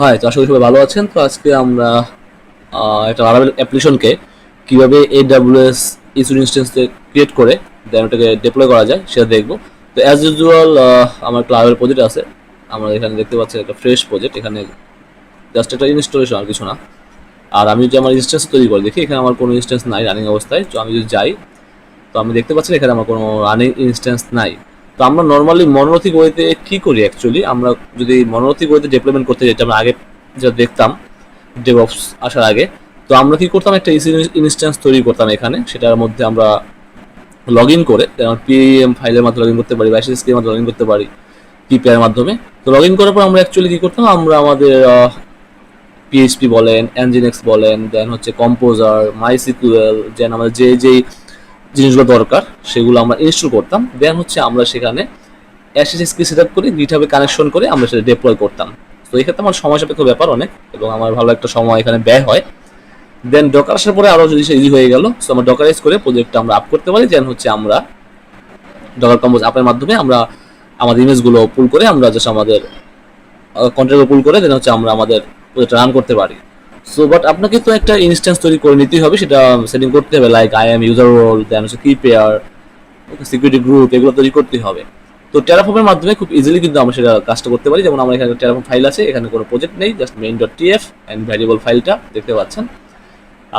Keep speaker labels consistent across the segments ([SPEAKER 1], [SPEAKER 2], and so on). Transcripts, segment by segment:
[SPEAKER 1] হয় তো আশা করি সবাই ভালো আছেন। তো আজকে আমরা একটা লারাভেল অ্যাপ্লিকেশনকে কীভাবে এ ডাব্লিউএস ইস্যু ইনস্টেন্সে ক্রিয়েট করে দেন ওটাকে ডিপ্লয় করা যায়, সেটা দেখব। তো অ্যাজ ইউজুয়াল আমার একটা লারাভেল প্রজেক্ট আছে। আমরা এখানে দেখতে পাচ্ছি একটা ফ্রেশ প্রজেক্ট এখানে জাস্ট একটা ইনস্টলেশন আর কিছু না। আর আমি যদি আমার ইনস্টেন্স তৈরি করে দেখি, এখানে আমার কোনো ইনস্টেন্স নাই রানিং অবস্থায়, তো আমি যদি যাই, তো আমি দেখতে পাচ্ছি এখানে আমার কোনো রানিং ইনস্টেন্স নাই। তো আমরা নর্মালি মনোরথিক ওয়েতে কি করি অ্যাকচুয়ালি আমরা যদি মনোরথিক ওয়েতে ডেভেলপমেন্ট করতে যেটা আমরা আগে যা দেখতাম ডেভঅপস আসার আগে, তো আমরা কি করতাম? একটা ইনস্ট্যান্স তৈরি করতাম এখানে, সেটার মধ্যে আমরা লগ ইন করে, যেমন পিএম ফাইলের মাধ্যমে লগ ইন করতে পারি, বা এসএসকে এর মাধ্যমে লগ ইন করতে পারি পিপিআর মাধ্যমে। তো লগ ইন করার পর আমরা অ্যাকচুয়ালি কি করতাম? আমরা আমাদের পিএইচপি বলেন এনজিনেক্স বলেন দেন হচ্ছে কম্পোজার মাইসিকুয়েল দেন আমাদের যে, যেই জিনিসগুলো দরকার, সেগুলো আমরা ইনস্টল করতাম। দেন হচ্ছে আমরা সেখানে এসএসএসকে সেট আপ করে গিটহাবে কানেকশন করে আমরা সেটা ডিপ্লয় করতাম। তো এই ক্ষেত্রে আমার সময় সাপেক্ষ ব্যাপার অনেক এবং আমার ভালো একটা সময় এখানে ব্যয় হয়। দেন ডকার আসার পরে আরও যদি ইজি হয়ে গেল। তো আমরা ডকারাইজ করে প্রজেক্টটা আমরা আপ করতে পারি। দেন হচ্ছে আমরা ডকার কম্পোজ আপের মাধ্যমে আমরা আমাদের ইমেজগুলো পুল করে আমরা জাস্ট আমাদের কন্টেন্টগুলো পুল করে দেন হচ্ছে আমরা আমাদের প্রজেক্টটা রান করতে পারি। সো বাট আপনাকে তো একটা ইনস্ট্যান্স তৈরি করে নিতেই হবে, সেটা সেটিং করতে হবে like IAM user role then হচ্ছে কি পেয়ার সিকিউরিটি গ্রুপ এগুলো তৈরি করতে হবে। তো টেরাফর্মের মাধ্যমে খুব ইজিলি কিন্তু আমরা সেটা কাজটা করতে পারি, যেমন আমার এখানে টেরাফর্ম ফাইল আছে, এখানে কোনো প্রজেক্ট নেই just main dot TF and variable ফাইলটা দেখতে পাচ্ছেন।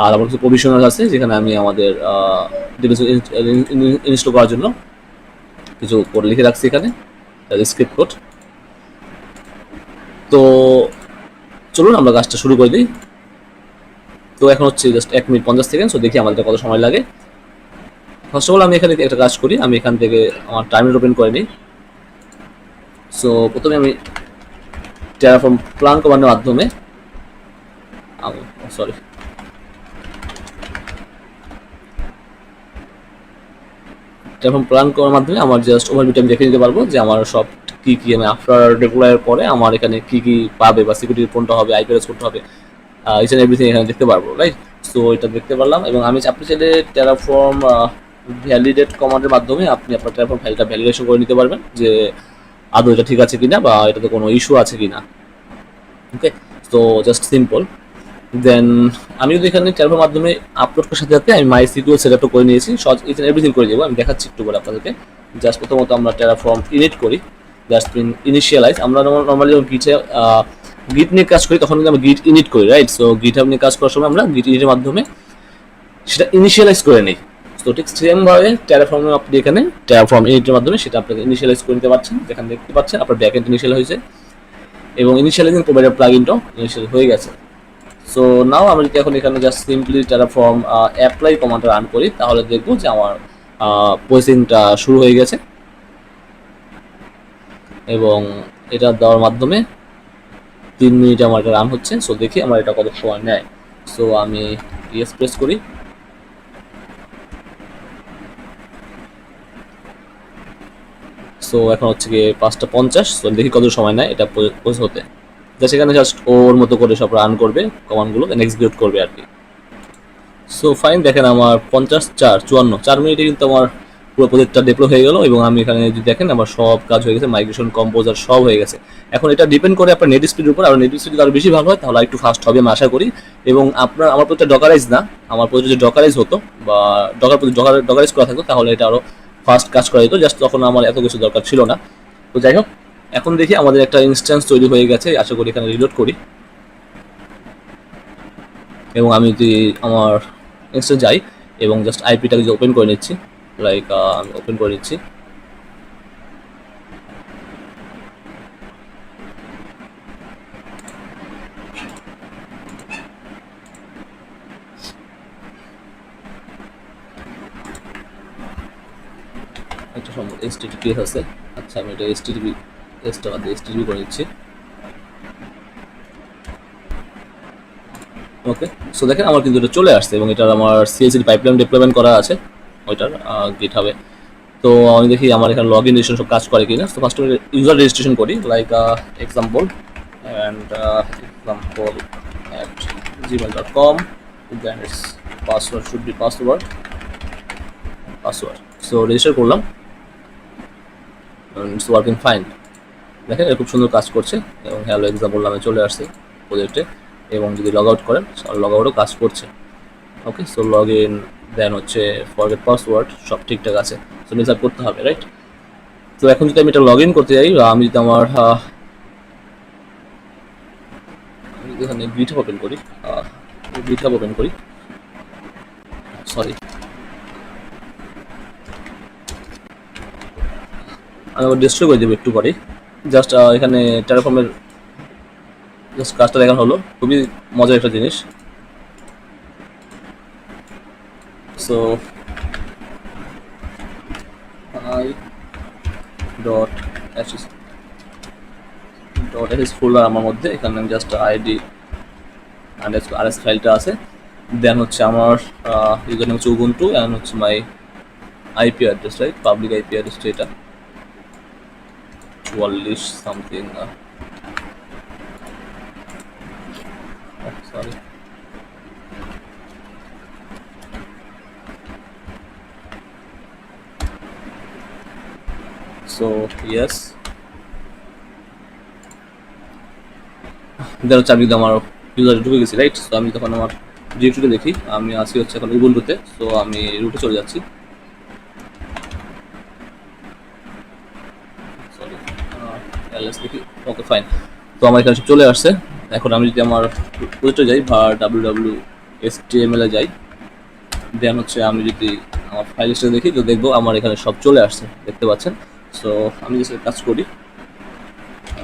[SPEAKER 1] আর আমার কিছু প্রভিশনাল আছে, যেখানে আমি আমাদের ইনস্টল করার জন্য কিছু কোড লিখে রাখছি এখানে স্ক্রিপ্ট কোড তো চলুন আমরা কাজটা শুরু করে দিই। তো এখন হচ্ছে জাস্ট এক মিনিট পঞ্চাশ সেকেন্ড সো দেখি আমাদের কত সময় লাগে। ফার্স্ট অফ অল আমি এখানে একটা কাজ করি, আমি এখান থেকে আমার টার্মিনাল ওপেন করে নিই। সো প্রথমে আমি টেরাফর্ম প্লান কমান্ডের মাধ্যমে সরি টেরাফর্ম প্লান করার মাধ্যমে আমার জাস্ট ওভারভিউটা আমি দেখে নিতে পারব যে আমার সব কি কি আমি আফটার ডিপ্লয়ের পরে আমার এখানে কি কি পাবে বা সিকিউরিটি কোনটা হবে আইপিএস কোনটা হবে। ইচ অ্যান্ড এভরিথিং এখানে দেখতে পারব রাইট সো এটা দেখতে পারলাম এবং আমি আপনি চাইলে টেরাফর্ম ভ্যালিডেট কমান্ডের মাধ্যমে আপনি আপনার টেরাফর্ম ফাইলটা ভ্যালিডেশন করে নিতে পারবেন যে আদৌ এটা ঠিক আছে কিনা বা এটাতে কোনো ইস্যু আছে কিনা। ওকে তো জাস্ট সিম্পল দেন আমি যদি এখানে টেরাফর্মের মাধ্যমে আপলোড করার সাথে সাথে আমি মাই সিকিউর সেট আপটা করে নিয়েছি সব ইচ অ্যান্ড এভরিথিং করে দেবো, আমি দেখাচ্ছি একটু করে আপনাদেরকে। জাস্ট প্রথমত আমরা টেরাফর্ম ইনিট করি জাস্ট ইনিশিয়ালাইজ আমরা নর্মালি যখন গিটে গিট নিয়ে কাজ করি, তখন আমরা গিট ইনিট করি রাইট সো গিট নিয়ে কাজ করার সময় আমরা গিট ইনিটের মাধ্যমে সেটা ইনিশিয়ালাইজ করে নিই। তো ঠিক সেমভাবে টেরাফর্মে আপনি এখানে ট্যারাফর্ম ইনিটের মাধ্যমে সেটা আপনাকে ইনিশিয়ালাইজ করে নিতে পারছেন, যেখানে দেখতে পাচ্ছেন আপনার ব্যাক এন্ড ইনিশিয়াল হয়েছে এবং ইনিশিয়ালাইজিং প্রোভাইডার প্লাগইনটাও ইনিশিয়াল হয়ে গেছে। সো নাও আমি যদি এখন এখানে জাস্ট সিম্পলি ট্যারাফর্ম অ্যাপ্লাই কমান্ডটা রান করি, তাহলে দেখব যে আমার প্রসেসিংটা শুরু হয়ে গেছে। এবং এটা দেওয়ার মাধ্যমে তিন মিনিট আমার এটা রান হচ্ছে সো দেখি আমার এটা কত সময় নেয়। সো আমি ইয়েস প্রেস করি। সো এখন হচ্ছে গিয়ে পাঁচটা পঞ্চাশ সো দেখি কত সময় নেয় এটা পোজ হতে যা সেখানে জাস্ট ওর মতো করে সব রান করবে কমান্ডগুলো দেন এক্সিকিউট করবে আর কি। সো ফাইন দেখেন আমার পঞ্চাশ চার, চুয়ান্ন, চার মিনিটে কিন্তু আমার পুরো প্রজেক্টটা ডেভেলপ হয়ে গেল এবং আমি এখানে যদি দেখেন আমার সব কাজ হয়ে গেছে মাইগ্রেশন কম্পোজার সব হয়ে গেছে। এখন এটা ডিপেন্ড করে আপনার নেট স্পিডের উপর। আর নেট স্পিড যদি আরও বেশি ভালো হয়, তাহলে একটু ফাস্ট হবে আমি আশা করি। এবং আপনার, আমার প্রজেক্টটা ডকারাইজ না। আমার প্রজেক্ট যদি ডকারাইজ হতো বা ডকার ডকার ডকারাইজ করা থাকতো, তাহলে এটা আরও ফাস্ট কাজ করা যেত। জাস্ট তখন আমার এত কিছু দরকার ছিল না। তো যাই হোক, এখন দেখি আমাদের একটা ইনস্ট্যান্স তৈরি হয়ে গেছে। আশা করি এখানে রিলোড করি। এবং আমি যদি আমার ইনস্ট্যান্স যাই এবং জাস্ট আইপিটাকে ওপেন করে নিচ্ছি লাইক আমি ওপেন করে নিচ্ছি। একটা সম্ভব এসটিটিপিএস আছে। আচ্ছা আমি এটা এসটিটিপি এসটা বাদ এসটিটিপি করে দিচ্ছি ওকে সো দেখেন আমার কিন্তু এটা চলে আসছে এবং এটার আমার সিএসসি পাইপলাইন ডেভেলপমেন্ট করা আছে। ওইটার গিট হবে তো আমি দেখি আমার এখানে লগ ইন রেজিস্ট্রেশন সব কাজ করে কিনা। তো ফার্স্ট ইউজার রেজিস্ট্রেশন করি like example and example at Gmail dot com then its password should be password password so register করলাম ইটস ওয়ার্কিং ফাইন দেখেন খুব সুন্দর কাজ করছে, এবং হ্যালো এক্সাম্পল নামে চলে আসছে প্রজেক্টে এবং যদি লগ আউট করেন লগ আউটও কাজ করছে। Okay so log in then হচ্ছে ফরগেট পাসওয়ার্ড সব ঠিকঠাক আছে। সো মিস করতে হবে রাইট তো এখন যদি আমি এটা লগ ইন করতে যাই আমি যদি আমার এখানে বিটহাব ওপেন করি বিটহাব ওপেন করি। সরি আমি আবার ডিস্ট্রয় করে দেবো একটু পরে। জাস্ট এখানে টেরাফর্মের জাস্ট কাজটা দেখানো হলো। খুবই মজার একটা জিনিস। সো আই ডট অ্যাসিস ডট অ্যাসিস ফোল্ডার আমার মধ্যে, এখানে আমি জাস্ট আইডি আর এস ফাইলটা আছে। দেন হচ্ছে আমার ইউজার নেম হচ্ছে উবুন্টু অ্যান্ড হচ্ছে my IP address right public IP অ্যাড্রেসটা এটা। চুয়াল্লিশ সামথিং সরি দেন হচ্ছে আমি যদি আমার ইউজার ঢুকে গেছি রাইট সো আমি তখন আমার ডিরেক্টরিতে দেখি, আমি আসি হচ্ছে এখন উবুন্টুতে সো আমি রুটে চলে যাচ্ছি। দেখি। ওকে ফাইন তো আমার এখানে চলে আসছে। এখন আমি যদি আমার প্রজেক্টে যাই বা W W S T M এলে যাই দেন হচ্ছে আমি যদি আমার ফাইল লিস্টে দেখি, তো দেখব আমার এখানে সব চলে আসছে। দেখতে পাচ্ছেন? সো আমি জাস্ট কাজ করি।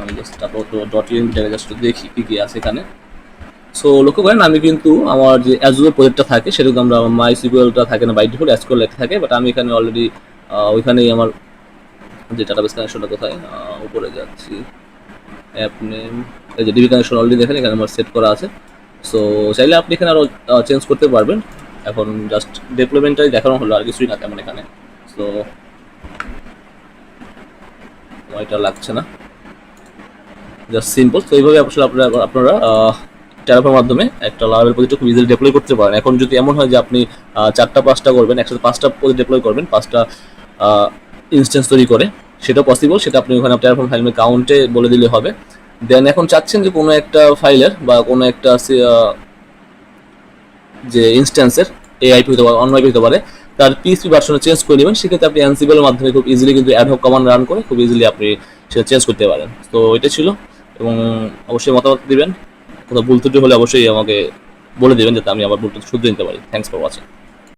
[SPEAKER 1] আমি জাস্ট তারপর তো ডট ইউএনটাকে জাস্ট দেখি কী কী আছে এখানে। সো লক্ষ্য করেন, আমি কিন্তু আমার যে অ্যাজুয়ার প্রজেক্টটা থাকে কিন্তু আমরা মাই সিকুয়েলটা থাকে না বাই ডিফল্ট অ্যাসকোল লেখা থাকে বাট আমি এখানে অলরেডি ওইখানেই আমার যে ডাটাবেস কানেকশনটা কোথায় উপরে যাচ্ছি। অ্যাপ নেম এই যে ডিবি কানেকশন অলরেডি দেখেন, এখানে আমার সেট করা আছে। সো চাইলে আপনি এখানে আরও চেঞ্জ করতে পারবেন। এখন জাস্ট ডেভেলপমেন্টটাই দেখানো হলো, আর কিছুই না তেমন এখানে। সো এটা লাগছে না। জাস্ট সিম্পল তো এইভাবে আসলে আপনারা আপনারা টেরাফের মাধ্যমে একটা লাভের প্রজেক্ট খুব ইজিলি ডিপ্লয় করতে পারেন। এখন যদি এমন হয় যে আপনি চারটা, পাঁচটা করবেন, একসাথে পাঁচটা প্রজেক্ট ডিপ্লয় করবেন, পাঁচটা ইনস্ট্যান্স তৈরি করে, সেটা পসিবল সেটা আপনি ওখানে টেরাফর্ম ফাইলের কাউন্টে বলে দিলে হবে। দেন এখন চাচ্ছেন যে কোনো একটা ফাইলের বা কোনো একটা যে ইনস্ট্যান্সের এআইপি হতে পারে, অন্য আইপি হতে পারে তার পিএসপি ভার্সনে চেঞ্জ করে নেবেন। সেক্ষেত্রে আপনি অ্যানসিবলের মাধ্যমে খুব ইজিলি কিন্তু অ্যাডহক কমান্ড রান করে খুব ইজিলি আপনি সেটা চেঞ্জ করতে পারেন। তো এটা ছিল। এবং অবশ্যই মতামত দিবেন। কোথাও ভুল ত্রুটি হলে অবশ্যই আমাকে বলে দেবেন যাতে আমি আবার ভুলটা শুধরে নিতে পারি। Thanks for watching